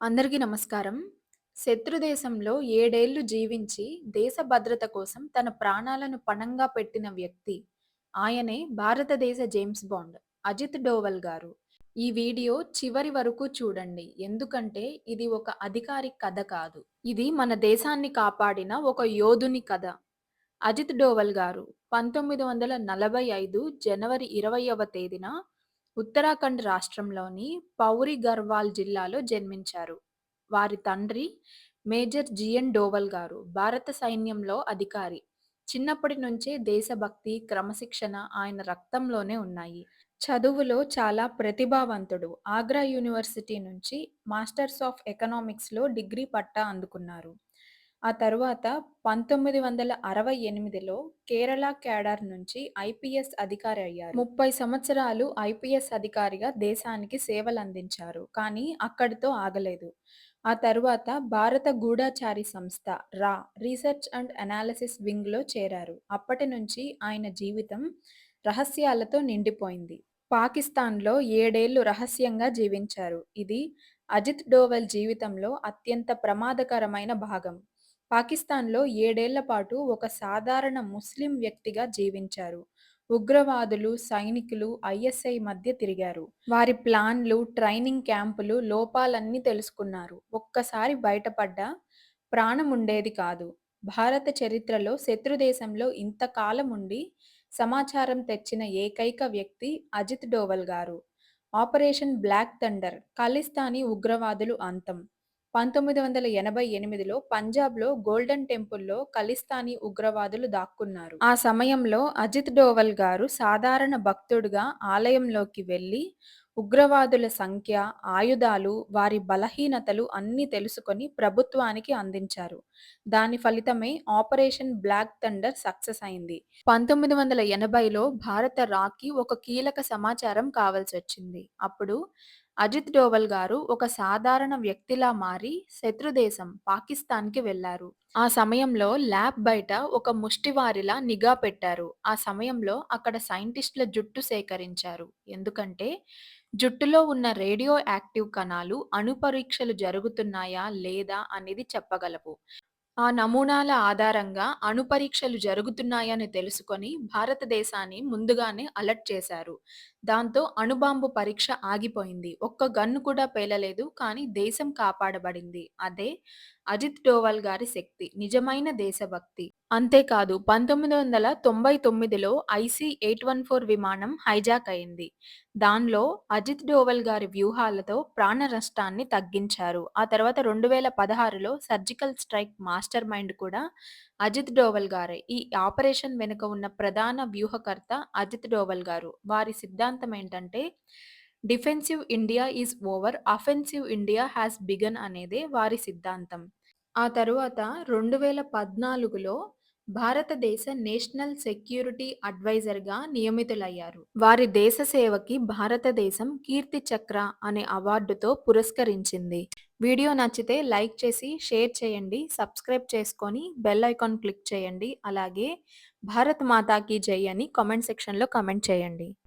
అందరికీ నమస్కారం. శత్రుదేశంలో ఏడేళ్ళు జీవించి దేశ భద్రత కోసం తన ప్రాణాలను పణంగా పెట్టిన వ్యక్తి. ఆయనే భారతదేశ జేమ్స్ బాండ్. అజిత్ డోవల్ గారు. ఈ వీడియో చివరి వరకు చూడండి. ఎందుకంటే ఇది ఒక అధికారి కథ కాదు. ఇది మన దేశాన్ని కాపాడిన ఒక యోధుని కథ. అజిత్ డోవల్ గారు పంతొమ్మిది వందల నలభై ఐదు జనవరి ఇరవైవ తేదీన ఉత్తరాఖండ్ రాష్ట్రంలోని పౌరి గర్వాల్ జిల్లాలో జన్మించారు. వారి తండ్రి మేజర్ జిఎన్ డోవల్ గారు భారత సైన్యంలో అధికారి. చిన్నప్పటి నుంచే దేశభక్తి, క్రమశిక్షణ ఆయన రక్తంలోనే ఉన్నాయి. చదువులో చాలా ప్రతిభావంతుడు. ఆగ్రా యూనివర్సిటీ నుంచి మాస్టర్స్ ఆఫ్ ఎకనామిక్స్‌లో డిగ్రీ పట్టా అందుకున్నారు. ఆ తరువాత పంతొమ్మిది వందల అరవై ఎనిమిదిలో కేరళ క్యాడర్ నుంచి ఐపీఎస్ అధికారి అయ్యారు. ముప్పై సంవత్సరాలు ఐపీఎస్ అధికారిగా దేశానికి సేవలందించారు. కానీ అక్కడితో ఆగలేదు. ఆ తరువాత భారత గూఢచారి సంస్థ రా రీసెర్చ్ అండ్ అనాలిసిస్ వింగ్‌లో చేరారు. అప్పటి నుంచి ఆయన జీవితం రహస్యాలతో నిండిపోయింది. పాకిస్తాన్‌లో ఏడేళ్ళు రహస్యంగా జీవించారు. ఇది అజిత్ డోవల్ జీవితంలో అత్యంత ప్రమాదకరమైన భాగం. పాకిస్తాన్‌లో ఏడేళ్ళ పాటు ఒక సాధారణ ముస్లిం వ్యక్తిగా జీవించారు. ఉగ్రవాదులు, సైనికులు, ఐఎస్ఐ మధ్య తిరిగారు. వారి ప్లాన్లు, ట్రైనింగ్ క్యాంపులు, లోపాలన్నీ తెలుసుకున్నారు. ఒక్కసారి బయటపడ్డా ప్రాణముండేది కాదు. భారత చరిత్రలో శత్రుదేశంలో ఇంతకాలం ఉండి సమాచారం తెచ్చిన ఏకైక వ్యక్తి అజిత్ డోవల్ గారు. ఆపరేషన్ బ్లాక్ థండర్ ఖలిస్తానీ ఉగ్రవాదులు అంతం పంతొమ్మిది వందల ఎనభై ఎనిమిదిలో పంజాబ్‌లో గోల్డెన్ టెంపుల్‌లో ఖలిస్తానీ ఉగ్రవాదులు దాక్కున్నారు. ఆ సమయంలో అజిత్ డోవల్ గారు సాధారణ భక్తుడుగా ఆలయంలోకి వెళ్ళి ఉగ్రవాదుల సంఖ్య, ఆయుధాలు, వారి బలహీనతలు అన్నీ తెలుసుకొని ప్రభుత్వానికి అందించారు. దాని ఫలితమే ఆపరేషన్ బ్లాక్ థండర్ సక్సెస్ అయింది. పంతొమ్మిది వందల ఎనభైలో భారత రాకి ఒక కీలక సమాచారం కావాల్సి వచ్చింది అప్పుడు అజిత్ డోవల్ గారు ఒక సాధారణ వ్యక్తిలా మారి శత్రుదేశం పాకిస్తాన్‌కి వెళ్ళారు. ఆ సమయంలో ల్యాబ్ బయట ఒక ముష్టివారిలా నిఘా పెట్టారు. ఆ సమయంలో అక్కడ సైంటిస్టుల జుట్టు సేకరించారు. ఎందుకంటే జుట్టులో ఉన్న రేడియో యాక్టివ్ కణాలు అణుపరీక్షలు జరుగుతున్నాయా లేదా అనేది చెప్పగలవు. ఆ నమూనాల ఆధారంగా అణుపరీక్షలు జరుగుతున్నాయని తెలుసుకొని భారతదేశాన్ని ముందుగానే అలర్ట్ చేశారు. దాంతో అణుబాంబు పరీక్ష ఆగిపోయింది. ఒక్క గన్ను కూడా పేలలేదు. కానీ దేశం కాపాడబడింది. అదే అజిత్ డోవల్ గారి శక్తి. నిజమైన దేశభక్తి. అంతేకాదు పంతొమ్మిది వందల తొంభై తొమ్మిదిలో ఐసీ ఎయిట్ వన్ ఫోర్ విమానం హైజాక్ అయింది. దానిలో అజిత్ డోవల్ గారి వ్యూహాలతో ప్రాణ నష్టాన్ని తగ్గించారు. ఆ తర్వాత రెండు వేల పదహారులో సర్జికల్ స్ట్రైక్ మాస్టర్ మైండ్ కూడా అజిత్ డోవల్ గారే. ఈ ఆపరేషన్ వెనుక ఉన్న ప్రధాన వ్యూహకర్త అజిత్ డోవల్ గారు. వారి సిద్ధాంతం ఏంటంటే defensive India is over offensive India has begun అనేదే వారి సిద్ధాంతం. ఆ తరువాత రెండు వేల పద్నాలుగులో భారతదేశ నేషనల్ సెక్యూరిటీ అడ్వైజర్‌గా నియమితులయ్యారు. వారి దేశ సేవకి భారతదేశం కీర్తి చక్ర అనే అవార్డుతో పురస్కరించింది. వీడియో నచ్చితే లైక్ చేసి, షేర్ చేయండి. సబ్స్క్రైబ్ చేసుకొని బెల్ ఐకాన్ క్లిక్ చేయండి. అలాగే భారత్ మాతాకి జై అని కామెంట్ సెక్షన్‌లో కామెంట్ చేయండి.